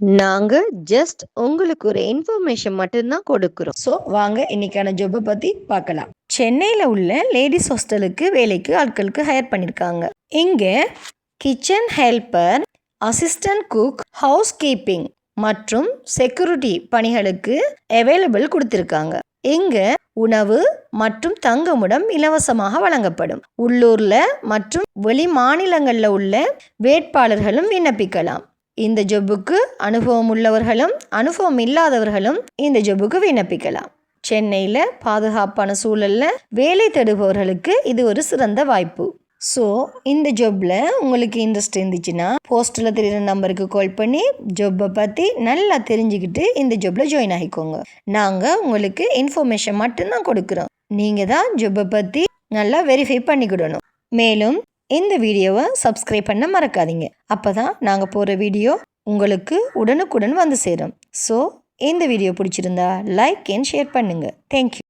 நாங்க ஜஸ்ட் உங்களுக்கு ஒரு இன்ஃபர்மேஷன் மட்டும்தான் கொடுக்குறோம். ஸோ வாங்க இன்னைக்கான ஜாப்பை பத்தி பார்க்கலாம். சென்னையில் உள்ள லேடிஸ் ஹாஸ்டலுக்கு வேலைக்கு ஆட்களுக்கு ஹையர் பண்ணியிருக்காங்க இங்கே kitchen helper assistant cook housekeeping மற்றும் செக்யூரிட்டி பணிகளுக்கு அவைலபிள் கொடுத்துருக்காங்க. இங்கே உணவு மற்றும் தங்குமிடம் இலவசமாக வழங்கப்படும். உள்ளூர்ல மற்றும் வெளி மாநிலங்களில் உள்ள வேட்பாளர்களும் விண்ணப்பிக்கலாம். இந்த ஜொப்புக்கு அனுபவம் உள்ளவர்களும் அனுபவம் இல்லாதவர்களும் இந்த ஜொப்புக்கு விண்ணப்பிக்கலாம். சென்னையில் பாதுகாப்பான சூழலில் வேலை தேடுபவர்களுக்கு இது ஒரு சிறந்த வாய்ப்பு. ஸோ இந்த ஜொப்பில் உங்களுக்கு இன்ட்ரெஸ்ட் இருந்துச்சுன்னா போஸ்ட்டில் தெரியுற நம்பருக்கு கால் பண்ணி ஜப்பை பற்றி நல்லா தெரிஞ்சுக்கிட்டு இந்த ஜொப்பில் ஜாயின் ஆகிக்கோங்க. நாங்கள் உங்களுக்கு இன்ஃபர்மேஷன் மட்டும்தான் கொடுக்குறோம். நீங்கள் தான் ஜொப்பை பற்றி நல்லா வெரிஃபை பண்ணிக்கிடணும். மேலும் இந்த வீடியோவை சப்ஸ்கிரைப் பண்ண மறக்காதீங்க. அப்போ தான் நாங்கள் போகிற வீடியோ உங்களுக்கு உடனுக்குடன் வந்து சேரும். ஸோ இந்த வீடியோ பிடிச்சிருந்தா லைக் அண்ட் ஷேர் பண்ணுங்கள் தேங்க்யூ